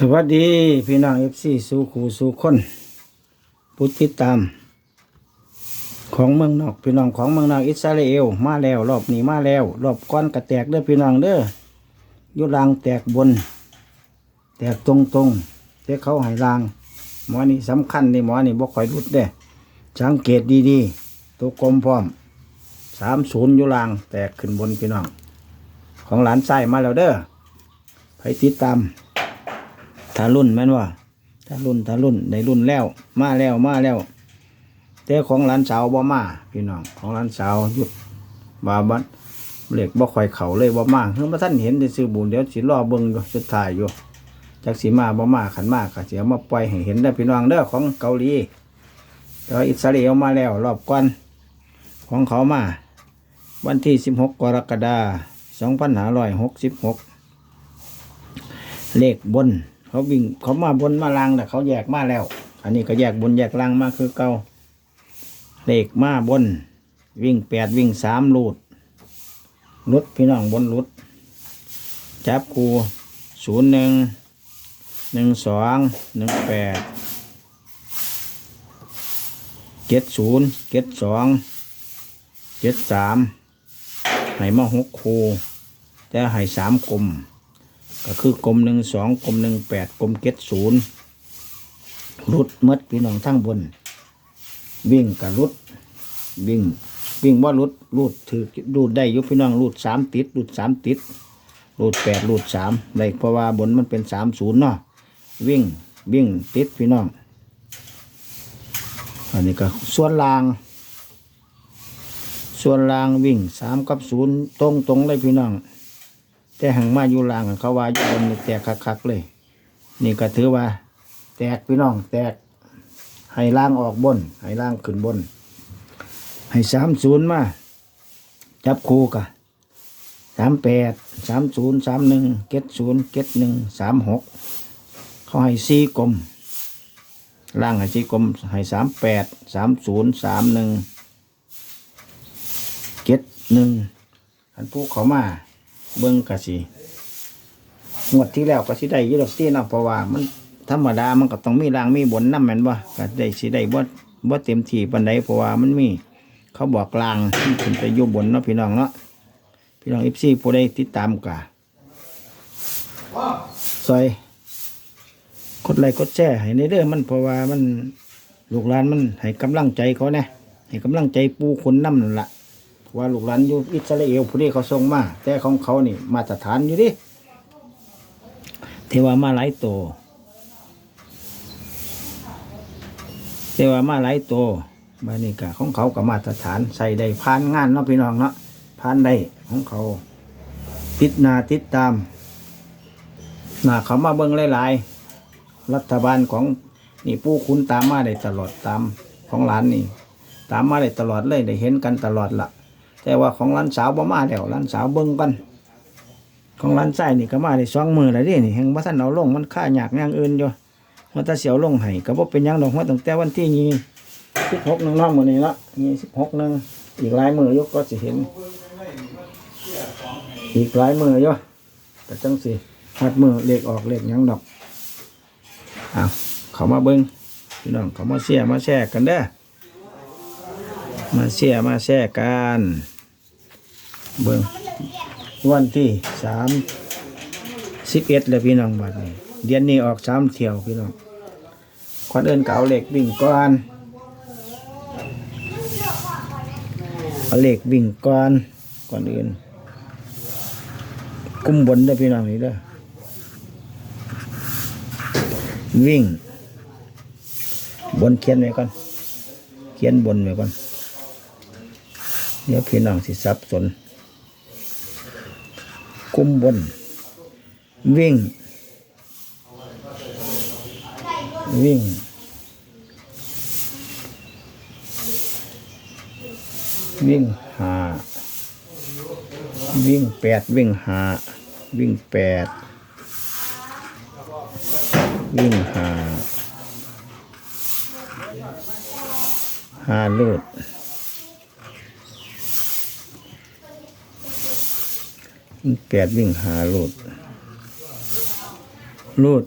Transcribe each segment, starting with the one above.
สวัสดีพี่น้องเอฟซีสู่ขู่สู่คนผู้ติดตาม ของเมืองนอกพี่น้องของเมืองนอกอิสราเอลมาแล้วรอบนี้มาแล้ว รอบก้อนกระแตกเด้อพี่น้องเด้อยุรางแตกบน แตกตรงตรงๆแต่เขาหายราง หมอนี่สำคัญนี่หมอนี่บ่ค่อยรุดเด้สังเกตดีๆตัวกลมพร้อมสามศูนย์ยุรางแตกขึ้นบนพี่น้อง ของหลานไส้มาแล้วเด้อไปติดตาม ทารุ่นแม่นว่าทารุ่นทารุ่นได้รุ่นแล้ว มาแล้วมาแล้วแต่ของหลานสาวบ่มาพี่น้องของหลานสาวหยุดบาบัดเหล็กบ่ค่อยเข่าเลยบ่มาเพิ่งมาท่านเห็นแต่ซื้อบุญเดี๋ยวสิรอเบิ่งอยู่สุดท้ายอยู่จักสิมาบ่มาขันมากก็สิเอามาปล่อยให้เห็นได้พี่น้องเด้อของเกาหลีแต่ว่าอิสราเอลมาแล้ว รอบก่อนของเขามา วันที่ 16 กรกฎาคม2566 เลขบน เขาวิ่งเขามาบนมาล่างแต่เขาแยกมาแล้ว อันนี้ก็แยกบนแยกล่างมาคือเก่าเลขมาบน วิ่งแปดวิ่งสามลูดลุดพี่น้องบนลุด จับคูศูนย์หนึ่งหนึ่งสองหนึ่งแปดเจ็ดศูนย์เจ็ดสองเจ็ดสามให้มาหกคูแต่ให้สามกลม ก็คือกลมหนึ่งสองกลมหนึ่งแปดกลมเก็ดศูนย์รุดมดพี่น้องทั้งบน วิ่งกับรุด วิ่ง วิ่งว่ารุดรูดถือรูดได้ยุพี่น้องรูดสามติดรูดสามติดรูดแปดรูดสามได้เพราะว่าบนมันเป็นสามศูนย์เนาะวิ่งวิ่งติดพี่น้อง อันนี้ก็ส่วนล่าง ส่วนล่างวิ่งสามกับศูนย์ตรงตรงเลยพี่น้อง แต่หังมาอยู่ล่างเขาว่าอยู่บนนี่แตกคักๆเลย นี่ก็ถือว่า แตกพี่น้องแตก ให้ล่างออกบน ให้ล่างขึ้นบน ให้สามศูนย์มา จับคู่กะสามแปดสามศูนย์สามหนึ่งเก็ดศูนย์เก็ดหนึ่งสามหกเขาให้สี่กลมล่างให้สี่กลมให้สามแปดสามศูนย์สามหนึ่งเก็ดหนึ่งอันผู้เขามา เบิ้งกะสิงวดที่แล้วก็สิได้อยี่ดอกที่เนาะเพราะว่ามันธรรมดามันก็ต้องมีรางมีบนน้ำแม่นบ่ก็ได้สิได้บ่บ่เต็มที่ปานใดเพราะว่ามันมีเขาบอกลางมันขึ้นไปอยู่บนเนาะพี่น้องเนาะพี่น้อง FC ผู้ใดติดตามกะซอยกดไลค์กดแชร์ให้ในเด้อมันเพราะว่ามันลูกหลานมันให้กำลังใจเขาแน่ให้กำลังใจปูคนน้ำนั่นละ ว่าลูกหลานอยู่อิสราเอลผู้นี้เขาส่งมาแต่ของเขานี่มาตรฐานอยู่ดิเทวามาหลายโตวเทวามาหลายโตวมานี่กะของเขากับมาตรฐานใส่ได้ผ่านงานเนาะพี่น้องเนาะผ่านได้ของเขา ติดนาติดตามนาเขามาเบิ่งหลายๆรัฐบาลของนี่ผู้คุณตามมาได้ตลอดตามของหลานนี่ ตามมาได้ตลอดเลยได้เห็นกันตลอดละ แต่ว่าของร้านสาวบ่มาแล้วร้านสาวเบิ่งกัน ของร้านชายนี่ก็มาได้สองมือแล้วดินี่แห่งบ่ทันเอาลงมันค่าหยากอย่างอื่นอยู่มันถ้าเสียวลงให้ก็บ่เป็นยังดอกมาตั้งแต่วันที่ยี่สิบหกนึงนาะมื้อนี้ละยี่สิบหกนึงอีกหลายมือยู่ก็สิเห็น อีกหลายมืออยู่แต่จังสิหัดมือเลขออกเลขหยังดอกอ้าวเขามาเบิ่งพี่น้องเขามาเชียมาแชร์กันเด้อมาเชียมาแช่กัน เบิ่งวันที่สามสิบเอ็ดเลยพี่น้องบัดนี้เดือนนี้ออกสามเที่ยวพี่น้องคนเอินเก่าเหล็กวิ่งก่อนเอาเหล็กวิ่งก่อนก่อนอื่น กุ้มบนเด้พี่น้องนี่เด้อวิ่ง บนเขียนไว้ก่อนเขียนบนไว้ก่อนเดี๋ยวพี่น้องสิสับสน กุมบน วิ่ง วิ่ง วิ่งหาวิ่งแปดวิ่งหาวิ่งแปดวิ่งหาหาลูด แปดวิ่งหาโลดโลด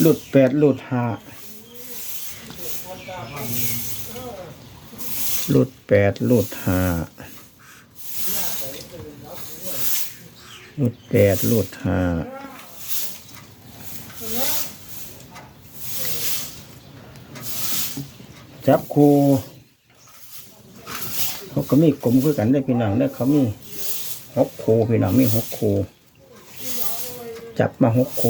โลดแปดโลดหาโลดแปดโลดหาโลดแปดโลดหาจับคู เขาก็มีกลมคือกันได้พี่น้องได้เขามีหกโคพี่น้องมีหกโค จับมาหกโค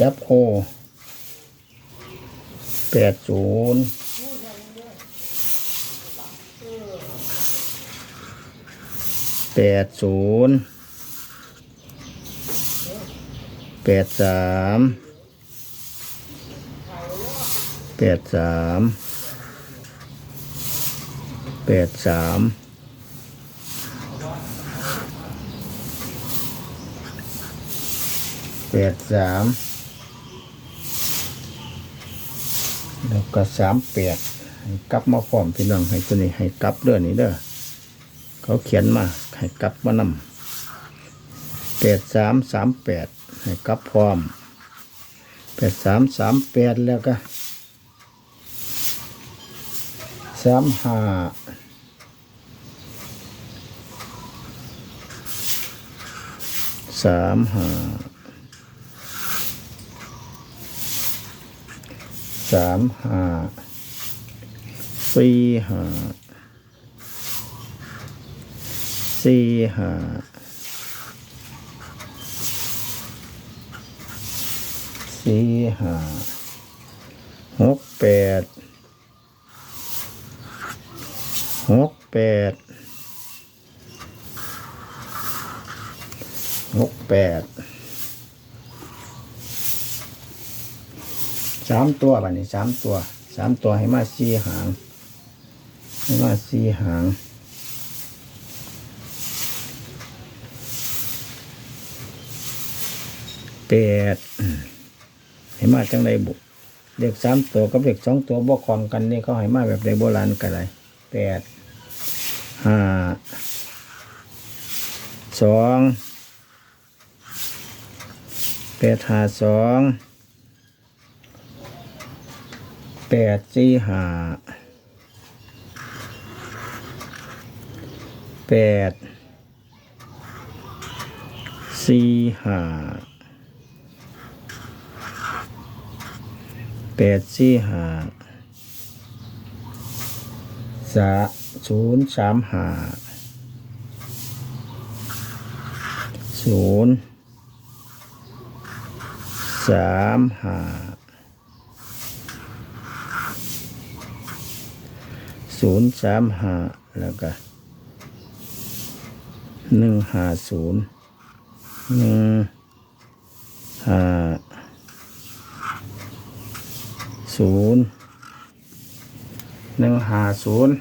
จับโคแปดศูนย์แปดศูนย์แปดสามแปดสาม แปดสามแปดสามแล้วก็สามแปดให้กลับมาพร้อมพี่น้องให้ตัวนี้ให้กลับเด้อนี่เด้อเขาเขียนมาให้กลับมานำแปดสามสามแปดให้กลับพร้อมแปดสามสามแปดแล้วก็สามห้า สามห้าสามห้าสี่ห้าสี่ห้าสี่ห้าหกแปดหกแปด หกแปดสามตัวบัดนี้สามตัวสามตัวให้มาสี่หาง ให้มาสี่หางแปดให้มาจังไรบุเด็กสามตัวกับเด็กสองตัวบวกคองกันนี่เขาให้มาแบบในโบราณกันเลยแปดห้าสอง แปดหาสองแปดสี่หาแปดสี่หาแปดสี่หาสาศูนย์สามหาศูนย์ สามห้าศูนย์สามห้าแล้วก็หนึ่งห้าศูนย์หนึ่งห้าศูนย์หนึ่งห้าศูนย์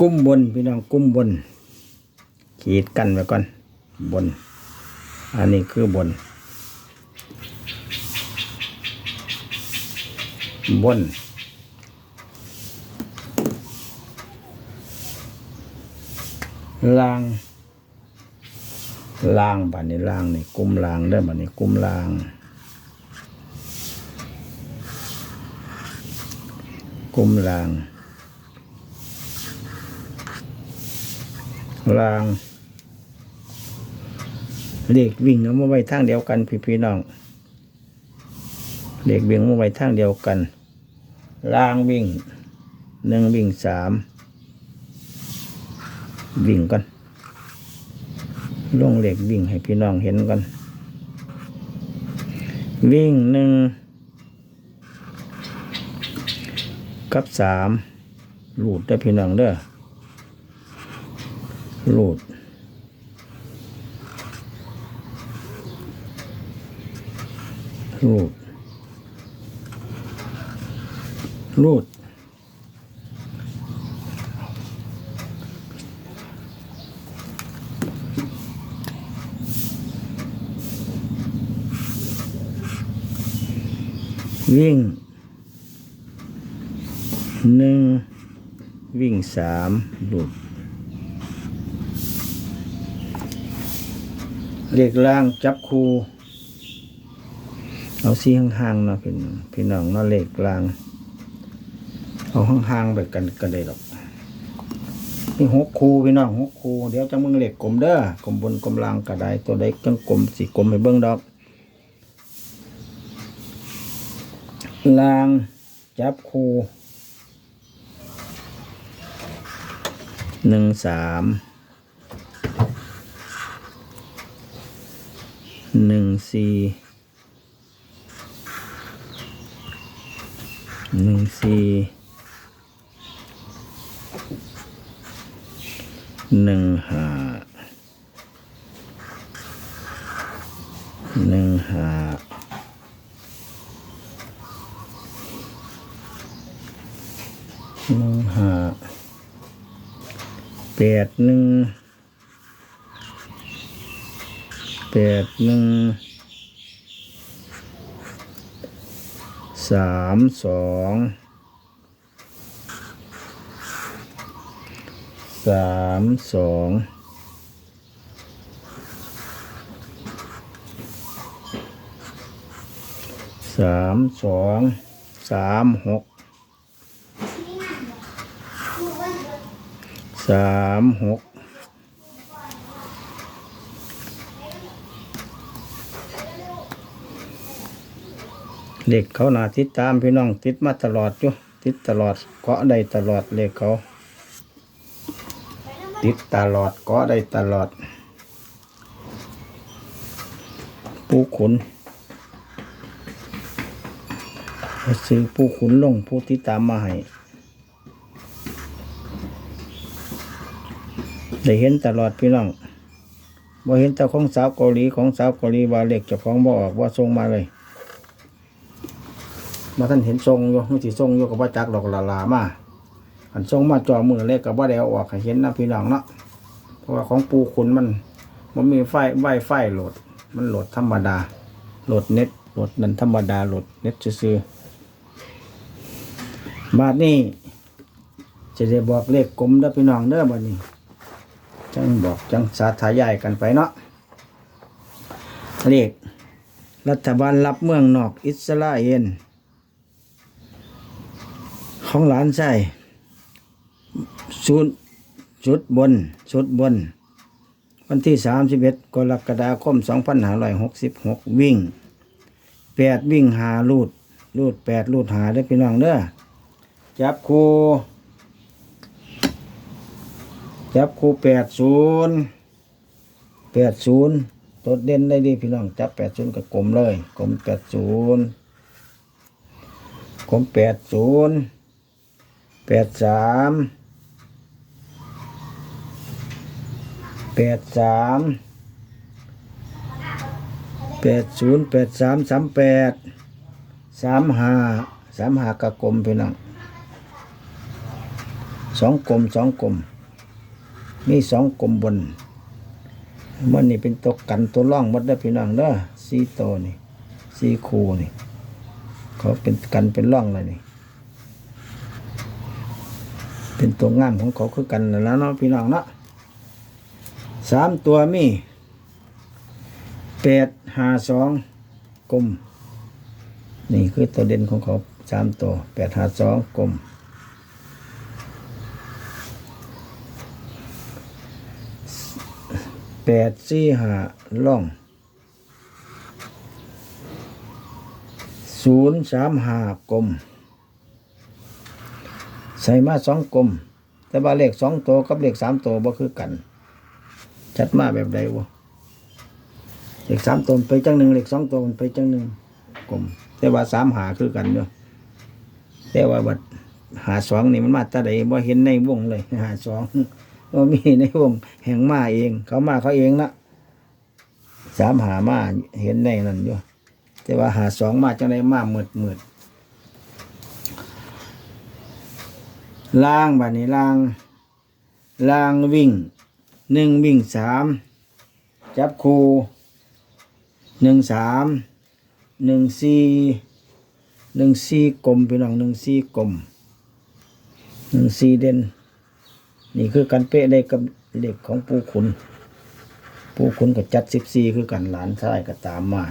กุ้มบน พี่น้องกุ้มบน ขีดกันไว้ก่อน บน อันนี้คือบน บน ล่าง ล่างบัดนี้ล่างนี่กลุ่มล่างเด้บัดนี้กลุ่มล่าง กลุ่มล่างล่าง เลขวิ่งเอามาไว้ทางเดียวกัน พี่พี่น้องเด็กวิ่งมาไว้ทางเดียวกัน ล่างวิ่งหนึ่งวิ่งสามวิ่งกันลงเหล็กวิ่งให้พี่น้องเห็นกัน วิ่งหนึ่งกับสามลูดได้พี่น้องเด้อลูด ลูด รูด วิ่งหนึ่งวิ่งสามหลุดเลขล่างจับคู เอาซีห่างๆเนาะพี่น้องพี่น้องเนาะเลขล่าง เอาห่างๆไปกันก็ได้หรอกนี่หกคูพี่น้องหกคูเดี๋ยวจะมึงเหลขกกลมเด้อกลมบนกลมล่างก็ได้ตัวใดจังกลมสีกลมให้เบิ่งดอกล่างจับคูหนึ่งสามหนึ่งสี่ หนึ่งสี่หนึ่งห้าหนึ่งห้าหนึ่งห้าแปดหนึ่งแปดหนึ่ง สามสองสามสองสามสองสามหกสามหก เด็กเขาหนาติดตามพี่น้องติดมาตลอดอยู่ติดตลอดเกาะได้ตลอดเลขเขา ติดตลอดเกาะได้ตลอด ผู้ขุนซื้อผู้ขุนลงผู้ติดตามมาให้ได้เห็นตลอดพี่น้องบ่เห็นแต่ของสาวเกาหลีของสาวเกาหลีว่าเล็กจ้าของบ่ออกว่าส่งมาเลย มาท่านเห็นทรงอยู่มันสิทรงอยู่กับว่าจักดอกละลามาอันทรงมาจอมือเล็กกับว่าได้เอออกให้เห็นนะพี่น้องเนาะเพราะว่าของปูขุนมันมันมีไฟไวไฟโหลด มันโหลดธรรมดาโหลดเน็ตโหลดนั่นธรรมดาโหลดเน็ตซื่อๆบาทนี้จะได้บอกเลขกลมเด้อพี่น้องเด้อบัดนี้ จังบอกจังสาธายายกันไปเนาะเลขรัฐบาลรับเมืองนอกอิสราเอล ของหลานใช่ชุดชุดบนชุดบน วันที่สามสิบเอ็ดกรกฎาคมสองพันห้าร้อยหกสิบหกวิ่งแปดวิ่งหาลูดลูดแปดลูดหาได้พี่น้องเด้อจับครูจับคูแปดศูนย์แปดศูนย์ตัวเด่นได้ดีพี่น้อง จับแปดศูนย์กับกลมเลยกลมแปดศูนย์กลมแปดศูนย์ แปดสามแปดสามแปดศูนย์แปดสามสามแปดสามห้าสามห้ากับกลมพี่น้องสองกลมสองกลมมีสองกลมบนมันนี่เป็นตัวกันตัวร่องหมดได้พี่น้องเด้อสี่ตัวนี่สี่คูนี่เขาเป็นกันเป็นร่องเลยนี่ เป็นตัวงามของเขาคือกันแล้วเนาะพี่น้องเนาะสามตัวมีแปดห้าสองกลม นี่คือตัวเด่นของเขาสามตัวแปดห้าสองกลมแปดสี่ห้าล่องศูนย์สามห้ากลม ใส่มาสองกลม แต่ว่าเลขสองตัวกับเลขสามตัวบ่คือกัน ชัดมาแบบใดวะเลขสามตัวไปจังหนึ่งเลขสองตัวมันไปจังหนึ่งกลม แต่ว่าสามหาคือกันเนาะแต่ว่าบัดหาสองนี่มันมาตาใดบ่เห็นในวงเลย หาสองว่ามีในวงแห่งมาเอง เขามาเขาเองนะสามหามาเห็นในนั่นอยู่แต่ว่าหาสองมาจังไดมาหมืดหมืด ล่างบัดนี้ล่าง ล่างวิ่งหนึ่งวิ่งสามจับคูหนึ่งสามหนึ่งสี่หนึ่งสี่กลมพี่น้องหนึ่งสี่กลมหนึ่งสี่เด่นนี่คือการเป๊ะได้กับเด็กของปูขุนผู้คุณก็จัดสิบสี่คือกันหลานชายก็ตามมา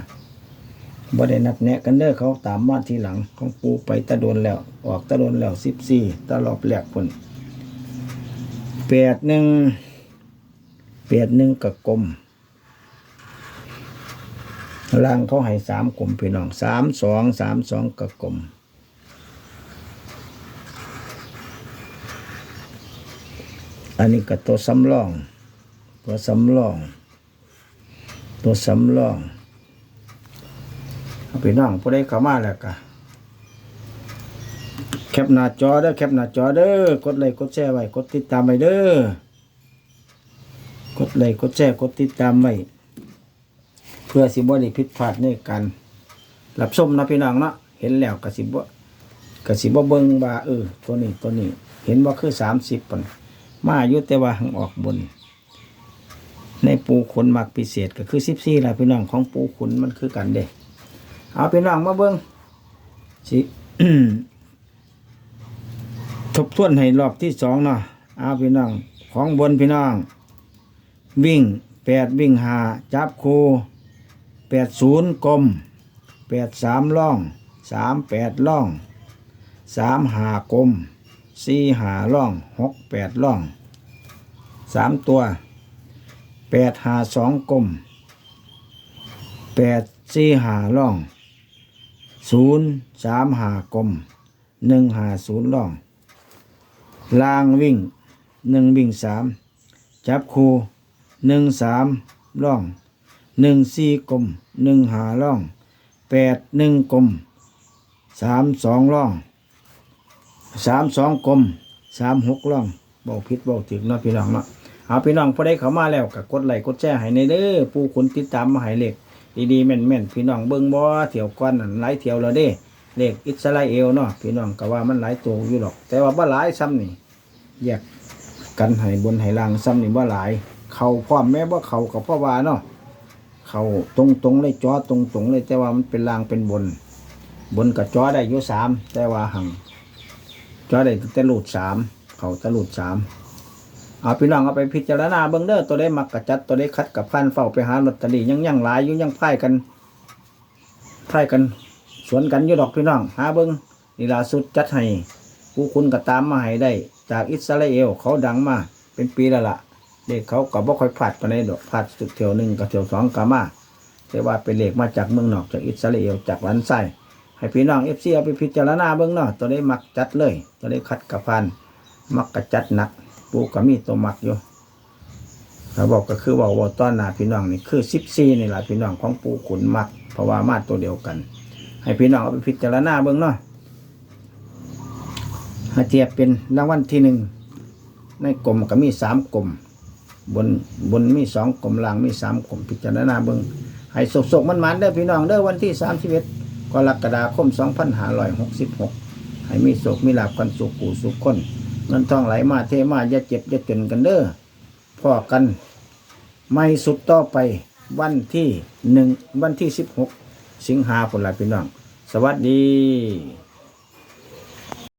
บ่ได้นัดแนะกันเด้อเขาตามมาทีหลังของปูไปตะโดนแล้ว ออกตะโดนแล้วสิบสี่ตลอบแรกพุ่นแปดหนึ่งแปดหนึ่งกับกลมล่างเขาให้สามกลมพี่น้องสามสองสามสองกับกลมอันนี้ก็ตัวสำรอง ตัวสำรอง ตัวสำรอง พี่น้องผู้ใดเข้ามาแล้วก็แคปหน้าจอเด้อแคปหน้าจอเด้อกดไลค์กดแชร์ไว้กดติดตามไว้เด้อกดไลค์กดแชร์กดติดตามไว้เพื่อสิบ่ได้ผิดพลาดในการรับชมนะพี่น้องเนาะเห็นแล้วก็สิบ่ก็สิบ่เบิ่งว่าเออตัวนี้ตัวนี้ เห็นว่าคือ30ปุ่นมาอยู่แต่ว่าหังออกบน ในปูขนมักพิเศษก็คือสิบสี่ละพี่น้องของปูขนมันคือกันเด้ เอาพี่น้องมาเบิ้งสิทบทวนให้รอบที่สองเนาะเอาพี่น้อง ของบนพี่น้อง วิ่งแปดวิ่งหาจับคูแปดศูนย์กลมแปดสามล่องสามแปดล่องสามหากลมสี่หาล่องหกแปดล่องสามตัวแปดหาสองกลมแปดสี่หาล่อง ศูนย์สามหากลมหนึ่งหาศูนย์ล่องลางวิ่งหนึ่งวิ่งสามจับคูหนึ่งสามล่องหนึ่งสี่กลมหนึ่งหาล่องแปดหนึ่งกลมสามสองล่องสามสองกลมสามหกล่องเบาพิษเบาถึงเนาะพี่น้องเนาะเอาพี่น้องพอได้เข้ามาแล้วก็กดไลค์กดแชร์ให้ในเด้อผู้คนติดตามมาให้เลข ดีๆแม่นๆพี่น้องเบิ่งบ่เที่ยวก้อนนั่นหลายเที่ยวแล้วเด้ เลขอิสราเอลเนาะพี่น้องก็ว่ามันหลายตัวอยู่หรอก แต่ว่าบ่หลายซ้ำนี่แยกกันให้บนให้ล่างซ้ำนี่บ่หลาย เขาพร้อมแม้บ่เขากับพ่อว่าเนาะเขาตรงๆเลยจอตรงๆเลยแต่ว่ามันเป็นล่างเป็นบน บนกับจอได้อยู่สามแต่ว่าหังจอได้แต่หลุดสามเขาจะหลุดสาม เอาพี่น้องเอาไปพิจารณาเบิ้งเด้อตัวได้มักกระจัดตัวได้คัดกับพันเฝ้าไปหาลอตเตอรี่ยังยังหลายอยู่ยังพ่กันพ่กัน สวนกันอยู่ดอกพี่น้อง หาเบิ้งนี่ล่าสุดจัดให้ผู้คุณก็ตามมาให้ได้ จากอิสราเอลเขาดังมา เป็นปีแล้วล่ะเด็กเขาก็บ่ค่อยพลาดปานใดดอกพลาดสุดเที่ยวหนึ่งกับเที่ยวสองก็มาแต่ว่าเป็นเลขมาจากเมืองนอกจากอิสราเอลจากลันไส้ให้พี่น้องเอฟซีเอาไปพิจารณาเบื้องเนาะตัวได้มักจัดเลย ตัวได้คัดกับพันมักกระจัดหนัก ปูก็มีตัวมักอยู่เขาบอกก็คือว่าว่าต้อนหนาพี่น้องนี่คือสิบซีนี่แหละพี่น้องของปูขุนมัก เพราะว่ามาตัวเดียวกัน ให้พี่น้องเอาไปพิจารณาเบื้องเนาะถ้าเทียบเป็นรางวัลที่หนึ่งในกลมก็มีสามกลมบนบนมีสองกลมล่างมีสามกลมพิจารณาเบื้องให้สกๆมันๆเด้อพี่น้องเด้อวันที่สามสิบเอ็ดกรกฎาคม2566ให้มีโศกมีลาบกันสุขกูสุขคน เงินทองไหลมาเทมาอย่าเจ็บอย่าจนกันเด้อพ่อกัน ไม่สุดต่อไปวันที่หนึ่งวันที่สิบหกสิงหาคมละพี่น้อง สวัสดี